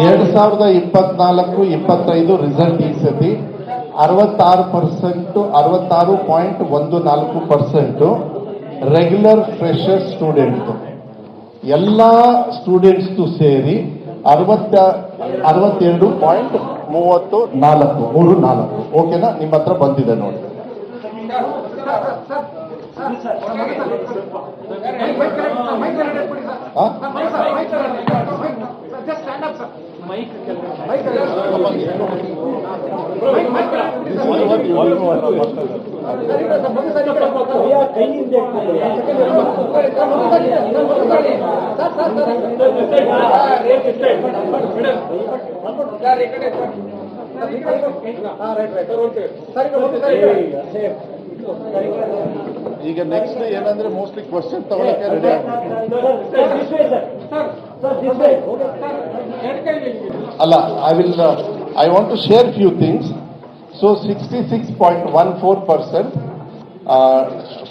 ಎರಡ್ ಸಾವಿರದ ಇಪ್ಪತ್ನಾಲ್ಕು, ಇಪ್ಪತ್ತೈದು ರಿಸಲ್ಟ್ ಈ ಸತಿ. ಅರವತ್ತಾರು ಪರ್ಸೆಂಟ್ ಅರವತ್ತಾರು ಪಾಯಿಂಟ್ ಒಂದು ನಾಲ್ಕು ಪರ್ಸೆಂಟ್ ರೆಗ್ಯುಲರ್ ಫ್ರೆಶರ್ ಸ್ಟೂಡೆಂಟ್ ಎಲ್ಲ ಸ್ಟೂಡೆಂಟ್ಸ್ ಸೇರಿ ಅರವತ್ತ, ಅರವತ್ತೆರಡು ಪಾಯಿಂಟ್ ಮೂವತ್ತು ನಾಲ್ಕು. ಮೂರು ನಾಲ್ಕು. ಓಕೆನಾ ನಿಮ್ಮ ಹತ್ರ ಬಂದಿದೆ ನೋಡಿ. ಈಗ ನೆಕ್ಸ್ಟ್ ಏನಂದ್ರೆ ಮೋಸ್ಟ್ಲಿ ಕ್ವಶನ್ ತಗೊಳಕ್ಕೆ ರೆಡಿ ಅಲ್ಲ I will I want to share few things so sixty six point one four percent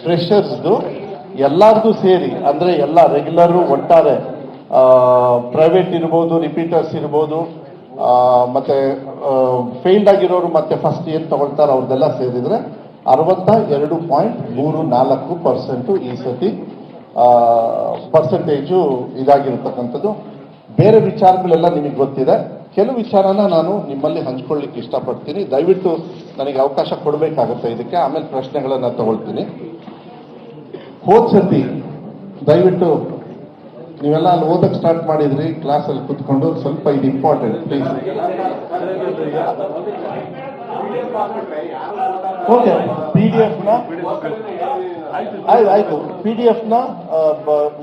ಫ್ರೆಷರ್ಸ್ದು ಎಲ್ಲಾರ್ದು ಸೇರಿ, ಅಂದ್ರೆ ಎಲ್ಲ ರೆಗ್ಯುಲರ್ ಒಟ್ಟಾರೆ ಪ್ರೈವೇಟ್ ಇರ್ಬೋದು ರಿಪೀಟರ್ಸ್ ಇರ್ಬೋದು ಮತ್ತೆ ಫೇಲ್ಡ್ ಆಗಿರೋರು ಮತ್ತೆ ಫಸ್ಟ್ ಏನು ತಗೊಳ್ತಾರೆ ಅವ್ರದ್ದೆಲ್ಲ ಸೇರಿದ್ರೆ ಅರವತ್ತ ಎರಡು ಪಾಯಿಂಟ್ ಮೂರು ನಾಲ್ಕು ಪರ್ಸೆಂಟು ಈ ಸತಿ ಪರ್ಸೆಂಟೇಜು ಇದಾಗಿರತಕ್ಕಂಥದ್ದು. ಬೇರೆ ವಿಚಾರಗಳೆಲ್ಲ ನಿಮಗೆ ಗೊತ್ತಿದೆ. ಕೆಲವು ವಿಚಾರನ ನಾನು ನಿಮ್ಮಲ್ಲಿ ಹಂಚ್ಕೊಳ್ಳಿಕ್ಕೆ ಇಷ್ಟಪಡ್ತೀನಿ. ದಯವಿಟ್ಟು ನನಗೆ ಅವಕಾಶ ಕೊಡಬೇಕಾಗುತ್ತೆ ಇದಕ್ಕೆ. ಆಮೇಲೆ ಪ್ರಶ್ನೆಗಳನ್ನು ತಗೊಳ್ತೀನಿ. ಹೋದ ಸತಿ ದಯವಿಟ್ಟು ನೀವೆಲ್ಲ ಅಲ್ಲಿ ಓದಕ್ಕೆ ಸ್ಟಾರ್ಟ್ ಮಾಡಿದ್ರಿ ಕ್ಲಾಸಲ್ಲಿ ಕುತ್ಕೊಂಡು ಸ್ವಲ್ಪ ಇದು important please okay P D ಎಫ್ನ ಆಯ್ತು ಆಯ್ತು ಪಿ ಡಿ ಎಫ್ನ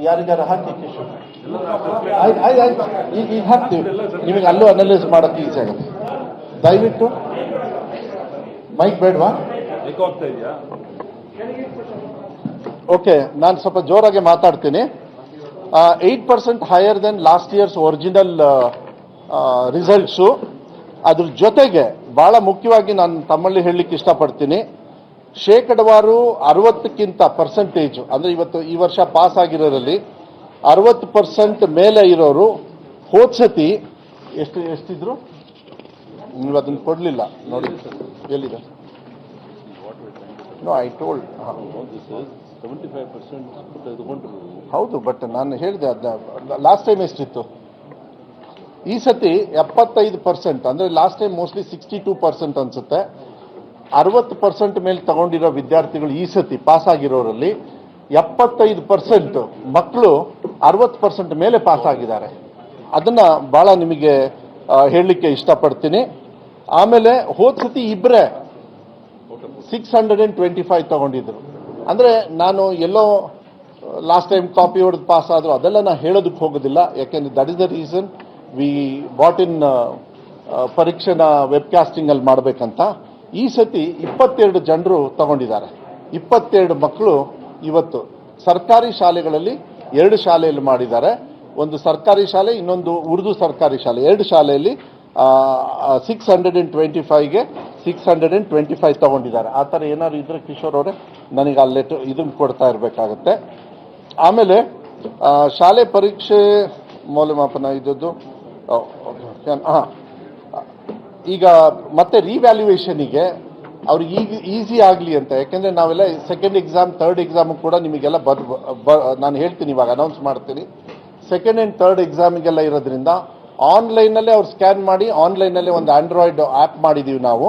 ಯಾರಿಗಾರ ಹಾಕಿ ಆಯ್ತು ಆಯ್ತು ಆಯ್ತು. ಈಗ ಈಗ ಹಾಕ್ತೀವಿ. ನಿಮಗೆ ಅಲ್ಲೂ ಅನಲೈಸ್ ಮಾಡೋಕ್ಕೆ ಈಸಿ ಆಗುತ್ತೆ. ದಯವಿಟ್ಟು. ಮೈಕ್ ಬೇಡವಾ? ಓಕೆ ನಾನು ಸ್ವಲ್ಪ ಜೋರಾಗಿ ಮಾತಾಡ್ತೀನಿ. Eight percent higher than last years original results ಅದ್ರ ಜೊತೆಗೆ ಬಹಳ ಮುಖ್ಯವಾಗಿ ನಾನು ತಮ್ಮಲ್ಲಿ ಹೇಳಲಿಕ್ಕೆ ಇಷ್ಟಪಡ್ತೀನಿ. ಶೇಕಡವಾರು ಅರವತ್ತಕ್ಕಿಂತ ಪರ್ಸೆಂಟೇಜ್ ಅಂದ್ರೆ ಇವತ್ತು ಈ ವರ್ಷ ಪಾಸ್ ಆಗಿರೋರಲ್ಲಿ ಅರವತ್ತು ಪರ್ಸೆಂಟ್ ಮೇಲೆ ಇರೋರು ಹೋದ್ ಸತಿ ಎಷ್ಟು, ಎಷ್ಟಿದ್ರು? ನೀವು ಅದನ್ನು ಕೊಡಲಿಲ್ಲ. ನೋಡಿ, ಎಲ್ಲಿದೆ? ನೋ ಐ ಟೋಲ್ಡ್ ಹೌದು ಬಟ್ ನಾನು ಹೇಳಿದೆ ಅದನ್ನ ಲಾಸ್ಟ್ ಟೈಮ್ ಎಷ್ಟಿತ್ತು? ಈ ಸತಿ ಎಪ್ಪತ್ತೈದು ಪರ್ಸೆಂಟ್ ಅಂದ್ರೆ last time mostly sixty two percent ಅನ್ಸುತ್ತೆ. ಅರವತ್ತು ಪರ್ಸೆಂಟ್ ಮೇಲೆ ತಗೊಂಡಿರೋ ವಿದ್ಯಾರ್ಥಿಗಳು ಈ ಸತಿ ಪಾಸ್ ಆಗಿರೋರಲ್ಲಿ ಎಪ್ಪತ್ತೈದು ಪರ್ಸೆಂಟ್ ಮಕ್ಕಳು ಅರವತ್ತು ಪರ್ಸೆಂಟ್ ಮೇಲೆ ಪಾಸ್ ಆಗಿದ್ದಾರೆ. ಅದನ್ನ ಬಹಳ ನಿಮಗೆ ಹೇಳಲಿಕ್ಕೆ ಇಷ್ಟಪಡ್ತೀನಿ. ಆಮೇಲೆ ಹೋದ ಸತಿ ಇಬ್ಬರೇ six hundred and twenty five ತಗೊಂಡಿದ್ರು. ಅಂದ್ರೆ ನಾನು ಎಲ್ಲೋ ಲಾಸ್ಟ್ ಟೈಮ್ ಕಾಪಿ ಹೊಡೆದು ಪಾಸ್ ಆದರೂ ಅದೆಲ್ಲ ನಾನು ಹೇಳೋದಕ್ಕೆ ಹೋಗೋದಿಲ್ಲ. ಯಾಕೆಂದ್ರೆ that is the reason we bought in ಪರೀಕ್ಷೆನ webcasting ಅಲ್ಲಿ ಮಾಡ್ಬೇಕಂತ. ಈ ಸತಿ ಇಪ್ಪತ್ತೆರಡು ಜನರು ತಗೊಂಡಿದ್ದಾರೆ. ಇಪ್ಪತ್ತೆರಡು ಮಕ್ಕಳು ಇವತ್ತು ಸರ್ಕಾರಿ ಶಾಲೆಗಳಲ್ಲಿ ಎರಡು ಶಾಲೆಯಲ್ಲಿ ಮಾಡಿದ್ದಾರೆ. ಒಂದು ಸರ್ಕಾರಿ ಶಾಲೆ, ಇನ್ನೊಂದು ಉರ್ದು ಸರ್ಕಾರಿ ಶಾಲೆ. ಎರಡು ಶಾಲೆಯಲ್ಲಿ six hundred and twenty ಫೈವ್ಗೆ six hundred and twenty five ತಗೊಂಡಿದ್ದಾರೆ. ಆ ಥರ ಏನಾದ್ರು ಇದ್ರೆ ಕಿಶೋರ್ ಅವರೇ, ನನಗೆ ಅಲ್ಲೇ ಇದನ್ನು ಕೊಡ್ತಾ ಇರಬೇಕಾಗತ್ತೆ. ಆಮೇಲೆ ಶಾಲೆ ಪರೀಕ್ಷೆ ಮೌಲ್ಯಮಾಪನ ಇದ್ದದ್ದು ಹಾಂ. ಈಗ ಮತ್ತೆ ರಿವ್ಯಾಲ್ಯೂಯೇಷನಿಗೆ ಅವ್ರಿಗೆ ಈಗ ಈಸಿ ಆಗಲಿ ಅಂತ. ಯಾಕೆಂದರೆ ನಾವೆಲ್ಲ ಸೆಕೆಂಡ್ ಎಕ್ಸಾಮ್ ಥರ್ಡ್ ಎಕ್ಸಾಮ್ ಕೂಡ ನಿಮಗೆಲ್ಲ ಬದ್ ನಾನು ಹೇಳ್ತೀನಿ ಇವಾಗ ಅನೌನ್ಸ್ ಮಾಡ್ತೀನಿ. ಸೆಕೆಂಡ್ ಆ್ಯಂಡ್ ಥರ್ಡ್ ಎಕ್ಸಾಮಿಗೆಲ್ಲ ಇರೋದ್ರಿಂದ ಆನ್ಲೈನಲ್ಲೇ ಅವ್ರು ಸ್ಕ್ಯಾನ್ ಮಾಡಿ ಆನ್ಲೈನಲ್ಲೇ ಒಂದು ಆಂಡ್ರಾಯ್ಡ್ ಆ್ಯಪ್ ಮಾಡಿದ್ದೀವಿ ನಾವು.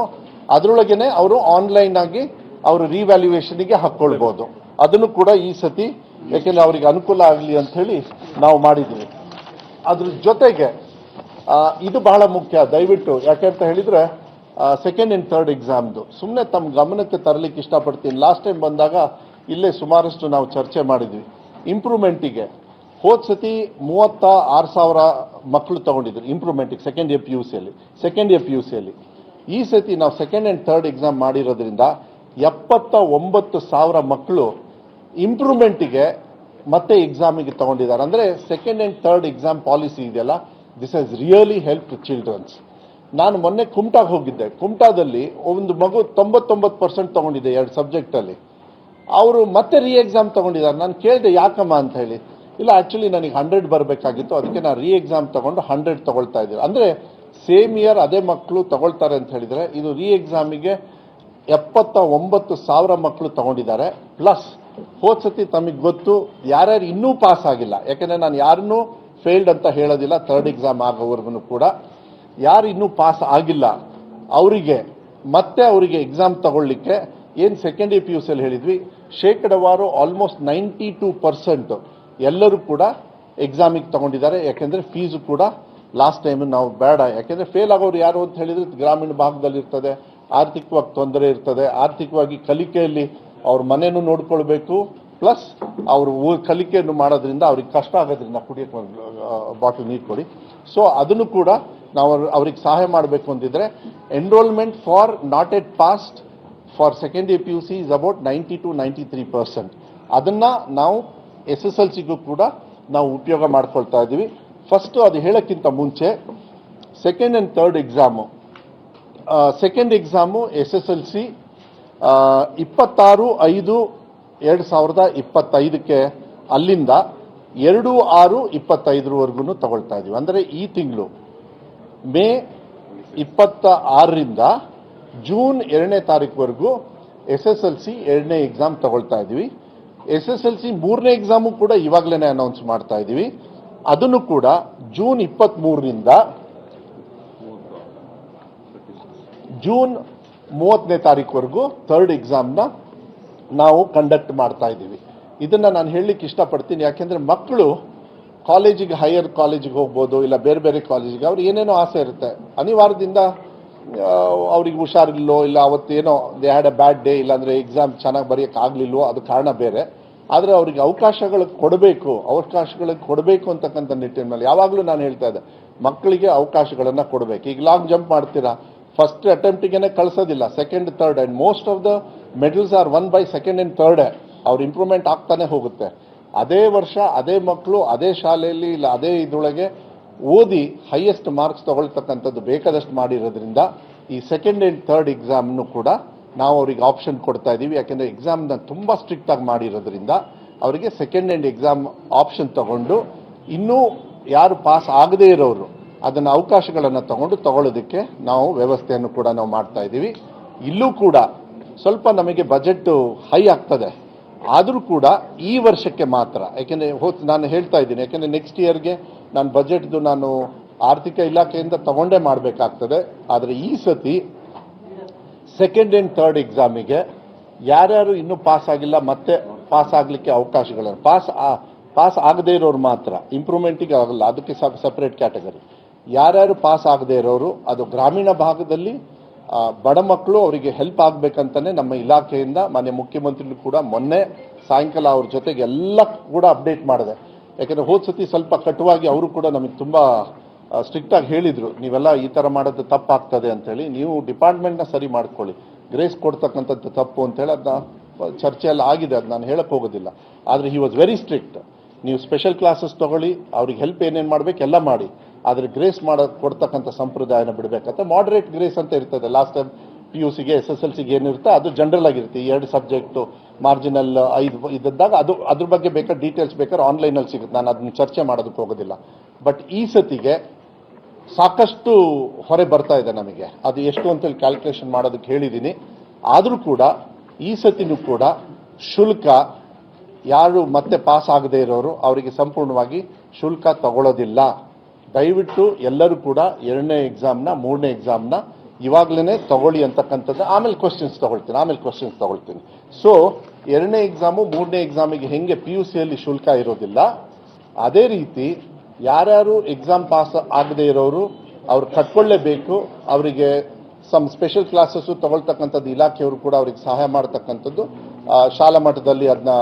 ಅದರೊಳಗೇನೆ ಅವರು ಆನ್ಲೈನ್ ಆಗಿ ಅವರು ರಿವ್ಯಾಲ್ಯೂಯೇಷನ್ಗೆ ಹಾಕ್ಕೊಳ್ಬೋದು. ಅದನ್ನು ಕೂಡ ಈ ಸತಿ, ಯಾಕೆಂದ್ರೆ ಅವರಿಗೆ ಅನುಕೂಲ ಆಗಲಿ ಅಂತ ಹೇಳಿ ನಾವು ಮಾಡಿದ್ದೀವಿ ಅದ್ರ ಜೊತೆಗೆ ಇದು ಬಹಳ ಮುಖ್ಯ. ದಯವಿಟ್ಟು, ಯಾಕೆ ಅಂತ ಹೇಳಿದ್ರೆ ಸೆಕೆಂಡ್ ಅಂಡ್ ಥರ್ಡ್ ಎಕ್ಸಾಮ್ದು ಸುಮ್ಮನೆ ತಮ್ಮ ಗಮನಕ್ಕೆ ತರಲಿಕ್ಕೆ ಇಷ್ಟಪಡ್ತೀನಿ. ಲಾಸ್ಟ್ ಟೈಮ್ ಬಂದಾಗ ಇಲ್ಲೇ ಸುಮಾರಷ್ಟು ನಾವು ಚರ್ಚೆ ಮಾಡಿದ್ವಿ. ಇಂಪ್ರೂವ್ಮೆಂಟಿಗೆ ಹೋದ ಸತಿ ಮೂವತ್ತ ಆರು ಸಾವಿರ ಮಕ್ಕಳು ತಗೊಂಡಿದ್ರು. ಇಂಪ್ರೂವ್ಮೆಂಟಿಗೆ ಸೆಕೆಂಡ್ ಪಿ ಯು ಸಿಯಲ್ಲಿ ಸೆಕೆಂಡ್ ಪಿ ಯು ಸಿಯಲ್ಲಿ ಈ ಸತಿ ನಾವು ಸೆಕೆಂಡ್ ಆ್ಯಂಡ್ ಥರ್ಡ್ ಎಕ್ಸಾಮ್ ಮಾಡಿರೋದ್ರಿಂದ ಎಪ್ಪತ್ತ ಒಂಬತ್ತು ಸಾವಿರ ಮಕ್ಕಳು ಇಂಪ್ರೂವ್ಮೆಂಟಿಗೆ ಮತ್ತೆ ಎಕ್ಸಾಮಿಗೆ ತಗೊಂಡಿದ್ದಾರೆ. ಅಂದರೆ second and third exam policy ಇದೆಯಲ್ಲ this has really help childrens ನಾನು ಮೊನ್ನೆ ಕುಮ್ಟಾಗೆ ಹೋಗಿದ್ದೆ. ಕುಮಟಾದಲ್ಲಿ ಒಂದು ಮಗು ತೊಂಬತ್ತೊಂಬತ್ತು ಪರ್ಸೆಂಟ್ ತೊಗೊಂಡಿದೆ ಎರಡು ಸಬ್ಜೆಕ್ಟಲ್ಲಿ ಅವರು ಮತ್ತೆ ರೀ ಎಕ್ಸಾಮ್ ತೊಗೊಂಡಿದ್ದಾರೆ. ನಾನು ಕೇಳಿದೆ, ಯಾಕಮ್ಮ ಅಂತ ಹೇಳಿ. ಇಲ್ಲ ಆ್ಯಕ್ಚುಲಿ ನನಗೆ ಹಂಡ್ರೆಡ್ ಬರಬೇಕಾಗಿತ್ತು. ಅದಕ್ಕೆ ನಾನು ರೀ ಎಕ್ಸಾಮ್ ತೊಗೊಂಡು ಹಂಡ್ರೆಡ್ ತಗೊಳ್ತಾ ಇದ್ದೀನಿ. ಅಂದರೆ ಸೇಮ್ ಇಯರ್ ಅದೇ ಮಕ್ಕಳು ತಗೊಳ್ತಾರೆ ಅಂತ ಹೇಳಿದರೆ, ಇದು ರೀ ಎಕ್ಸಾಮಿಗೆ ಎಪ್ಪತ್ತ ಒಂಬತ್ತು ಸಾವಿರ ಮಕ್ಕಳು ತಗೊಂಡಿದ್ದಾರೆ. ಪ್ಲಸ್ ಹೋದ್ ಸತಿ ತಮಗೆ ಗೊತ್ತು, ಯಾರ್ಯಾರು ಇನ್ನೂ ಪಾಸ್ ಆಗಿಲ್ಲ. ಯಾಕೆಂದರೆ ನಾನು ಯಾರನ್ನೂ ಫೇಲ್ಡ್ ಅಂತ ಹೇಳೋದಿಲ್ಲ ಥರ್ಡ್ ಎಕ್ಸಾಮ್ ಆಗೋವರೆಗೂ ಕೂಡ. ಯಾರು ಇನ್ನೂ ಪಾಸ್ ಆಗಿಲ್ಲ, ಅವರಿಗೆ, ಮತ್ತೆ ಅವರಿಗೆ ಎಕ್ಸಾಮ್ ತಗೊಳ್ಳಿಕ್ಕೆ ಏನು ಸೆಕೆಂಡ್ ಇ ಪಿ ಯು ಸಿಯಲ್ಲಿ ಹೇಳಿದ್ವಿ ಶೇಕಡವಾರು ಆಲ್ಮೋಸ್ಟ್ ನೈಂಟಿ ಟೂ ಪರ್ಸೆಂಟ್ ಎಲ್ಲರೂ ಕೂಡ ಎಕ್ಸಾಮಿಗೆ ತಗೊಂಡಿದ್ದಾರೆ, ಯಾಕೆಂದರೆ ಫೀಸು ಕೂಡ ಲಾಸ್ಟ್ ಟೈಮ್ ನಾವು ಬೇಡ. ಯಾಕೆಂದರೆ ಫೇಲ್ ಆಗೋರು ಯಾರು ಅಂತ ಹೇಳಿದ್ರೆ ಗ್ರಾಮೀಣ ಭಾಗದಲ್ಲಿ ಇರ್ತದೆ, ಆರ್ಥಿಕವಾಗಿ ತೊಂದರೆ ಇರ್ತದೆ, ಆರ್ಥಿಕವಾಗಿ ಕಲಿಕೆಯಲ್ಲಿ ಅವ್ರ ಮನೆಯೂ ನೋಡ್ಕೊಳ್ಬೇಕು ಪ್ಲಸ್ ಅವರು ಕಲಿಕೆಯನ್ನು ಮಾಡೋದ್ರಿಂದ ಅವ್ರಿಗೆ ಕಷ್ಟ ಆಗೋದ್ರಿಂದ ಕುಡಿಯೋಕೆ ಒಂದು ಬಾಟಲ್ ನೀರು ಕೊಡಿ. ಸೊ ಅದನ್ನು ಕೂಡ ನಾವು ಅವ್ರ್- ಅವ್ರಿಗೆ ಸಹಾಯ ಮಾಡಬೇಕು ಅಂತಿದ್ರೆ enrolment for not at past for second P U C is about ninety two ninety three percent ಅದನ್ನು ನಾವು ಎಸ್ ಎಸ್ ಎಲ್ ಸಿಗೂ ಕೂಡ ನಾವು ಉಪಯೋಗ ಮಾಡ್ಕೊಳ್ತಾ ಇದ್ದೀವಿ ಫಸ್ಟು ಅದು ಹೇಳೋಕ್ಕಿಂತ ಮುಂಚೆ second and third exam second exam S S L C ಇಪ್ಪತ್ತಾರು, ಐದು ಎರಡು ಸಾವಿರದ ಇಪ್ಪತ್ತೈದಕ್ಕೆ ಅಲ್ಲಿಂದ ಎರಡು ಆರು ಇಪ್ಪತ್ತೈದರವರೆಗೂ ತಗೊಳ್ತಾ ಇದ್ದೀವಿ. ಅಂದರೆ ಈ ತಿಂಗಳು ಮೇ ಇಪ್ಪತ್ತ ಆರರಿಂದ ಜೂನ್ ಎರಡನೇ ತಾರೀಕುವರೆಗೂ ಎಸ್ ಎಸ್ ಎಲ್ ಸಿ ಎರಡನೇ ಎಕ್ಸಾಮ್ ತಗೊಳ್ತಾ ಇದ್ದೀವಿ. ಎಸ್ ಎಸ್ ಎಲ್ ಸಿ ಮೂರನೇ ಎಕ್ಸಾಮು ಕೂಡ ಇವಾಗಲೇ ಅನೌನ್ಸ್ ಮಾಡ್ತಾ ಇದ್ದೀವಿ. ಅದನ್ನು ಕೂಡ ಜೂನ್ ಇಪ್ಪತ್ತ್ಮೂರರಿಂದ ಜೂನ್ ಮೂವತ್ತನೇ ತಾರೀಕುವರೆಗೂ ಥರ್ಡ್ ಎಕ್ಸಾಮ್ನ ನಾವು ಕಂಡಕ್ಟ್ ಮಾಡ್ತಾ ಇದ್ದೀವಿ. ಇದನ್ನು ನಾನು ಹೇಳಲಿಕ್ಕೆ ಇಷ್ಟಪಡ್ತೀನಿ. ಯಾಕೆಂದರೆ ಮಕ್ಕಳು ಕಾಲೇಜಿಗೆ ಹೈಯರ್ ಕಾಲೇಜಿಗೆ ಹೋಗ್ಬೋದು, ಇಲ್ಲ ಬೇರೆ ಬೇರೆ ಕಾಲೇಜಿಗೆ ಅವ್ರಿಗೆ ಏನೇನೋ ಆಸೆ ಇರುತ್ತೆ. ಅನಿವಾರ್ಯದಿಂದ ಅವ್ರಿಗೆ ಹುಷಾರಿಲ್ಲೋ, ಇಲ್ಲ ಅವತ್ತೇನೋ they had a bad day ಇಲ್ಲಾಂದರೆ ಎಕ್ಸಾಮ್ ಚೆನ್ನಾಗಿ ಬರೆಯೋಕ್ಕಾಗಲಿಲ್ವೋ, ಅದು ಕಾರಣ ಬೇರೆ. ಆದರೆ ಅವರಿಗೆ ಅವಕಾಶಗಳು ಕೊಡಬೇಕು, ಅವಕಾಶಗಳಿಗೆ ಕೊಡಬೇಕು ಅಂತಕ್ಕಂಥ ನಿಟ್ಟಿನ ಮೇಲೆ ಯಾವಾಗಲೂ ನಾನು ಹೇಳ್ತಾ ಇದ್ದೆ, ಮಕ್ಕಳಿಗೆ ಅವಕಾಶಗಳನ್ನು ಕೊಡಬೇಕು. ಈಗ ಲಾಂಗ್ ಜಂಪ್ ಮಾಡ್ತೀರಾ? ಫಸ್ಟ್ ಅಟೆಂಪ್ಟಿಗೆ ಕಳಿಸೋದಿಲ್ಲ second third and most of the medals are won by second and third ಅವ್ರ ಇಂಪ್ರೂವ್ಮೆಂಟ್ ಆಗ್ತಾನೆ ಹೋಗುತ್ತೆ. ಅದೇ ವರ್ಷ, ಅದೇ ಮಕ್ಕಳು ಅದೇ ಶಾಲೆಯಲ್ಲಿ ಇಲ್ಲ, ಅದೇ ಇದರೊಳಗೆ ಓದಿ ಹೈಯೆಸ್ಟ್ ಮಾರ್ಕ್ಸ್ ತಗೊಳ್ತಕ್ಕಂಥದ್ದು ಬೇಕಾದಷ್ಟು ಮಾಡಿರೋದ್ರಿಂದ ಈ ಸೆಕೆಂಡ್ ಆ್ಯಂಡ್ ಥರ್ಡ್ ಎಕ್ಸಾಮ್ನು ಕೂಡ ನಾವು ಅವರಿಗೆ ಆಪ್ಷನ್ ಕೊಡ್ತಾ ಇದ್ದೀವಿ ಯಾಕೆಂದರೆ ಎಕ್ಸಾಮ್ನ ತುಂಬ ಸ್ಟ್ರಿಕ್ಟ್ ಆಗಿ ಮಾಡಿರೋದ್ರಿಂದ ಅವರಿಗೆ ಸೆಕೆಂಡ್ ಆ್ಯಂಡ್ ಎಕ್ಸಾಮ್ ಆಪ್ಷನ್ ತಗೊಂಡು ಇನ್ನೂ ಯಾರು ಪಾಸ್ ಆಗದೇ ಇರೋರು ಅದನ್ನು ಅವಕಾಶಗಳನ್ನು ತಗೊಂಡು ತಗೊಳ್ಳೋದಕ್ಕೆ ನಾವು ವ್ಯವಸ್ಥೆಯನ್ನು ಕೂಡ ನಾವು ಮಾಡ್ತಾ ಇದ್ದೀವಿ ಇಲ್ಲೂ ಕೂಡ ಸ್ವಲ್ಪ ನಮಗೆ ಬಜೆಟ್ ಹೈ ಆಗ್ತದೆ. ಆದರೂ ಕೂಡ ಈ ವರ್ಷಕ್ಕೆ ಮಾತ್ರ ಯಾಕೆಂದರೆ ಹೋತ್ ನಾನು ಹೇಳ್ತಾ ಇದ್ದೀನಿ ಯಾಕೆಂದರೆ ನೆಕ್ಸ್ಟ್ ಇಯರ್ಗೆ ನಾನು ಬಜೆಟ್ದು ನಾನು ಆರ್ಥಿಕ ಇಲಾಖೆಯಿಂದ ತಗೊಂಡೇ ಮಾಡಬೇಕಾಗ್ತದೆ. ಆದರೆ ಈ ಸತಿ ಸೆಕೆಂಡ್ ಆ್ಯಂಡ್ ಥರ್ಡ್ ಎಕ್ಸಾಮಿಗೆ ಯಾರ್ಯಾರು ಇನ್ನೂ ಪಾಸ್ ಆಗಿಲ್ಲ, ಮತ್ತೆ ಪಾಸ್ ಆಗಲಿಕ್ಕೆ ಅವಕಾಶಗಳನ್ನು ಪಾಸ್ ಪಾಸ್ ಆಗದೇ ಇರೋರು ಮಾತ್ರ ಇಂಪ್ರೂವ್ಮೆಂಟಿಗೆ ಆಗಲ್ಲ, ಅದಕ್ಕೆ ಸಪ್ರೇಟ್ ಕ್ಯಾಟಗರಿ ಯಾರ್ಯಾರು ಪಾಸ್ ಆಗದೇ ಇರೋರು, ಅದು ಗ್ರಾಮೀಣ ಭಾಗದಲ್ಲಿ ಬಡ ಮಕ್ಕಳು ಅವರಿಗೆ ಹೆಲ್ಪ್ ಆಗಬೇಕಂತಲೇ ನಮ್ಮ ಇಲಾಖೆಯಿಂದ, ಮಾನ್ಯ ಮುಖ್ಯಮಂತ್ರಿಗಳು ಕೂಡ ಮೊನ್ನೆ ಸಾಯಂಕಾಲ ಅವ್ರ ಜೊತೆಗೆ ಎಲ್ಲ ಕೂಡ ಅಪ್ಡೇಟ್ ಮಾಡಿದೆ. ಯಾಕಂದ್ರೆ ಹೋದ ಸತಿ ಸ್ವಲ್ಪ ಕಟುವಾಗಿ ಅವರು ಕೂಡ ನಮಗೆ ತುಂಬ ಸ್ಟ್ರಿಕ್ಟ್ ಆಗಿ ಹೇಳಿದ್ರು, ನೀವೆಲ್ಲ ಈ ಥರ ಮಾಡೋದು ತಪ್ಪಾಗ್ತದೆ ಅಂತೇಳಿ. ನೀವು ಡಿಪಾರ್ಟ್ಮೆಂಟ್ನ ಸರಿ ಮಾಡ್ಕೊಳ್ಳಿ. ಗ್ರೇಸ್ ಕೊಡ್ತಕ್ಕಂಥದ್ದು ತಪ್ಪು ಅಂತೇಳಿ ಅದನ್ನ ಚರ್ಚೆ ಎಲ್ಲ ಆಗಿದೆ ಅದು ನಾನು ಹೇಳಕ್ ಹೋಗೋದಿಲ್ಲ. ಆದರೆ ಹಿ ವಾಸ್ ವೆರಿ ಸ್ಟ್ರಿಕ್ಟ್ ನೀವು ಸ್ಪೆಷಲ್ ಕ್ಲಾಸಸ್ ತಗೊಳ್ಳಿ, ಅವ್ರಿಗೆ ಹೆಲ್ಪ್ ಏನೇನು ಮಾಡ್ಬೇಕು ಎಲ್ಲ ಮಾಡಿ. ಆದರೆ ಗ್ರೇಸ್ ಮಾಡೋ ಕೊಡ್ತಕ್ಕಂಥ ಸಂಪ್ರದಾಯನ ಬಿಡಬೇಕಂತ ಮಾಡ್ರೇಟ್ ಗ್ರೇಸ್ ಅಂತ ಇರ್ತದೆ. ಲಾಸ್ಟ್ ಟೈಮ್ ಪಿ ಯು ಸಿಗೆ ಎಸ್ ಎಸ್ ಎಲ್ ಸಿಗೆ ಏನಿರುತ್ತೆ ಅದು ಜನರಲ್ ಆಗಿರುತ್ತೆ. ಈ ಎರಡು ಸಬ್ಜೆಕ್ಟು ಮಾರ್ಜಿನಲ್ ಐದು ಇದ್ದಾಗ ಅದು, ಅದ್ರ ಬಗ್ಗೆ ಬೇಕಾದ್ರೆ ಡೀಟೇಲ್ಸ್ ಬೇಕಾದ್ರೆ ಆನ್ಲೈನಲ್ಲಿ ಸಿಗುತ್ತೆ. ನಾನು ಅದನ್ನ ಚರ್ಚೆ ಮಾಡೋದಕ್ಕೆ ಹೋಗೋದಿಲ್ಲ. ಬಟ್ ಈ ಸತಿಗೆ ಸಾಕಷ್ಟು ಹೊರೆ ಬರ್ತಾ ಇದೆ ನಮಗೆ. ಅದು ಎಷ್ಟು ಅಂತೇಳಿ ಕ್ಯಾಲ್ಕುಲೇಷನ್ ಮಾಡೋದಕ್ಕೆ ಹೇಳಿದ್ದೀನಿ ಆದರೂ ಕೂಡ ಈ ಸತಿನೂ ಕೂಡ ಶುಲ್ಕ ಯಾರು ಮತ್ತೆ ಪಾಸ್ ಆಗದೇ ಇರೋರು ಅವರಿಗೆ ಸಂಪೂರ್ಣವಾಗಿ ಶುಲ್ಕ ತಗೊಳ್ಳೋದಿಲ್ಲ ದಯವಿಟ್ಟು ಎಲ್ಲರೂ ಕೂಡ ಎರಡನೇ ಎಕ್ಸಾಮ್ನ ಮೂರನೇ ಎಕ್ಸಾಮ್ನ ಇವಾಗಲೇ ತಗೊಳ್ಳಿ ಅಂತಕ್ಕಂಥದ್ದು. ಆಮೇಲೆ ಕ್ವಶನ್ಸ್ ತಗೊಳ್ತೀನಿ, ಆಮೇಲೆ ಕ್ವಶನ್ಸ್ ತಗೊಳ್ತೀನಿ. ಸೊ ಎರಡನೇ ಎಕ್ಸಾಮು ಮೂರನೇ ಎಕ್ಸಾಮಿಗೆ ಹೆಂಗೆ ಪಿ ಯು ಸಿಯಲ್ಲಿ ಶುಲ್ಕ ಇರೋದಿಲ್ಲ. ಅದೇ ರೀತಿ ಯಾರ್ಯಾರು ಎಕ್ಸಾಮ್ ಪಾಸ್ ಆಗದೇ ಇರೋರು, ಅವ್ರು ಕಟ್ಕೊಳ್ಳೇಬೇಕು. ಅವರಿಗೆ ಸಮ್ ಸ್ಪೆಷಲ್ ಕ್ಲಾಸಸ್ಸು ತಗೊಳ್ತಕ್ಕಂಥದ್ದು ಇಲಾಖೆಯವರು ಕೂಡ ಅವ್ರಿಗೆ ಸಹಾಯ ಮಾಡ್ತಕ್ಕಂಥದ್ದು. ಶಾಲಾ ಮಟ್ಟದಲ್ಲಿ ಅದನ್ನ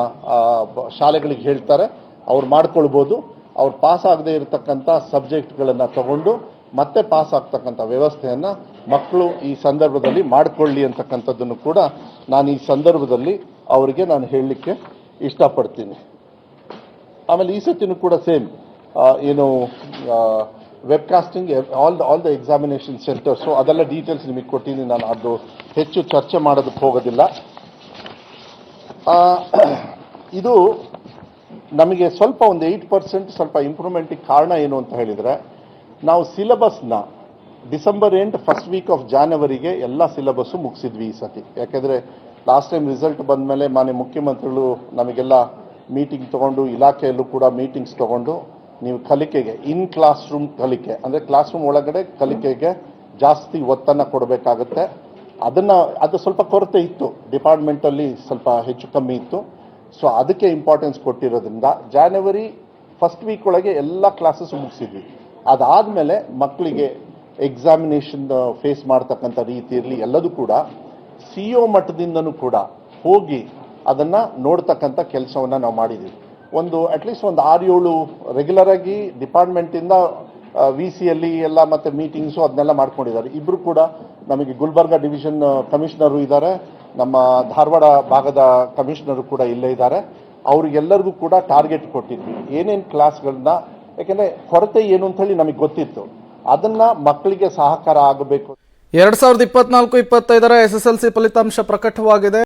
ಶಾಲೆಗಳಿಗೆ ಹೇಳ್ತಾರೆ. ಅವ್ರು ಮಾಡ್ಕೊಳ್ಬೋದು. ಅವ್ರು ಪಾಸ್ ಆಗದೆ ಇರತಕ್ಕಂಥ ಸಬ್ಜೆಕ್ಟ್ಗಳನ್ನು ತಗೊಂಡು ಮತ್ತೆ ಪಾಸ್ ಆಗ್ತಕ್ಕಂಥ ವ್ಯವಸ್ಥೆಯನ್ನು ಮಕ್ಕಳು ಈ ಸಂದರ್ಭದಲ್ಲಿ ಮಾಡಿಕೊಳ್ಳಿ ಅಂತಕ್ಕಂಥದ್ದನ್ನು ಕೂಡ ನಾನು ಈ ಸಂದರ್ಭದಲ್ಲಿ ಅವರಿಗೆ ನಾನು ಹೇಳಲಿಕ್ಕೆ ಇಷ್ಟಪಡ್ತೀನಿ. ಆಮೇಲೆ ಈ ಸತಿನೂ ಕೂಡ ಸೇಮ್ ಏನು webcasting all the all the examination centres ಅದೆಲ್ಲ ಡೀಟೇಲ್ಸ್ ನಿಮಗೆ ಕೊಟ್ಟಿದ್ದೀನಿ ನಾನು. ಅದು ಹೆಚ್ಚು ಚರ್ಚೆ ಮಾಡೋದಕ್ಕೆ ಹೋಗೋದಿಲ್ಲ. ಇದು ನಮಗೆ ಸ್ವಲ್ಪ ಒಂದು ಏಯ್ಟ್ ಪರ್ಸೆಂಟ್ ಸ್ವಲ್ಪ ಇಂಪ್ರೂವ್ಮೆಂಟಿಗೆ ಕಾರಣ ಏನು ಅಂತ ಹೇಳಿದರೆ, ನಾವು ಸಿಲೆಬಸ್ನ December end first week of ಜಾನ್ವರಿಗೆ ಎಲ್ಲ ಸಿಲೆಬಸ್ಸು ಮುಗಿಸಿದ್ವಿ ಈ ಸತಿ. ಯಾಕೆಂದರೆ ಲಾಸ್ಟ್ ಟೈಮ್ ರಿಸಲ್ಟ್ ಬಂದ ಮೇಲೆ ಮಾನ್ಯ ಮುಖ್ಯಮಂತ್ರಿಗಳು ನಮಗೆಲ್ಲ ಮೀಟಿಂಗ್ ತಗೊಂಡು, ಇಲಾಖೆಯಲ್ಲೂ ಕೂಡ ಮೀಟಿಂಗ್ಸ್ ತೊಗೊಂಡು, ನೀವು ಕಲಿಕೆಗೆ, ಇನ್ ಕ್ಲಾಸ್ ರೂಮ್ ಕಲಿಕೆ, ಅಂದರೆ ಕ್ಲಾಸ್ ರೂಮ್ ಒಳಗಡೆ ಕಲಿಕೆಗೆ ಜಾಸ್ತಿ ಒತ್ತನ್ನು ಕೊಡಬೇಕಾಗುತ್ತೆ. ಅದನ್ನು, ಅದು ಸ್ವಲ್ಪ ಕೊರತೆ ಇತ್ತು. ಡಿಪಾರ್ಟ್ಮೆಂಟಲ್ಲಿ ಸ್ವಲ್ಪ ಹೆಚ್ಚು ಕಮ್ಮಿ ಇತ್ತು. ಸೊ ಅದಕ್ಕೆ ಇಂಪಾರ್ಟೆನ್ಸ್ ಕೊಟ್ಟಿರೋದ್ರಿಂದ ಜಾನ್ವರಿ ಫಸ್ಟ್ ವೀಕ್ ಒಳಗೆ ಎಲ್ಲ ಕ್ಲಾಸಸ್ ಮುಗಿಸಿದ್ವಿ. ಅದಾದಮೇಲೆ ಮಕ್ಕಳಿಗೆ ಎಕ್ಸಾಮಿನೇಷನ್ ಫೇಸ್ ಮಾಡ್ತಕ್ಕಂಥ ರೀತಿ ಇರಲಿ, ಎಲ್ಲದೂ ಕೂಡ ಸಿ ಒ ಮಟ್ಟದಿಂದನೂ ಕೂಡ ಹೋಗಿ ಅದನ್ನು ನೋಡ್ತಕ್ಕಂಥ ಕೆಲಸವನ್ನು ನಾವು ಮಾಡಿದ್ದೀವಿ ಒಂದು ಅಟ್ಲೀಸ್ಟ್ ಒಂದು ಆರು ಏಳು ರೆಗ್ಯುಲರ್ ಆಗಿ ಡಿಪಾರ್ಟ್ಮೆಂಟಿಂದ ವಿ ಸಿಯಲ್ಲಿ ಎಲ್ಲ ಮತ್ತೆ ಮೀಟಿಂಗ್ಸು ಅದನ್ನೆಲ್ಲ ಮಾಡ್ಕೊಂಡಿದ್ದಾರೆ. ಇಬ್ಬರು ಕೂಡ ನಮಗೆ ಗುಲ್ಬರ್ಗ ಡಿವಿಷನ್ ಕಮಿಷನರು ಇದ್ದಾರೆ. ನಮ್ಮ ಧಾರವಾಡ ಭಾಗದ ಕಮಿಷನರು ಕೂಡ ಇಲ್ಲೇ ಇದ್ದಾರೆ. ಅವ್ರಿಗೆಲ್ಲರಿಗೂ ಕೂಡ ಟಾರ್ಗೆಟ್ ಕೊಟ್ಟಿದ್ವಿ. ಏನೇನು ಕ್ಲಾಸ್ಗಳನ್ನ, ಯಾಕೆಂದರೆ ಕೊರತೆ ಏನು ಅಂತ ಹೇಳಿ ನಮಗೆ ಗೊತ್ತಿತ್ತು. ಅದನ್ನ ಮಕ್ಕಳಿಗೆ ಸಹಕಾರ ಆಗಬೇಕು. ಎರಡ್ ಸಾವಿರದ ಇಪ್ಪತ್ನಾಲ್ಕು, ಇಪ್ಪತ್ತೈದರ ಎಸ್ ಎಸ್ ಎಲ್ ಸಿ ಫಲಿತಾಂಶ ಪ್ರಕಟವಾಗಿದೆ.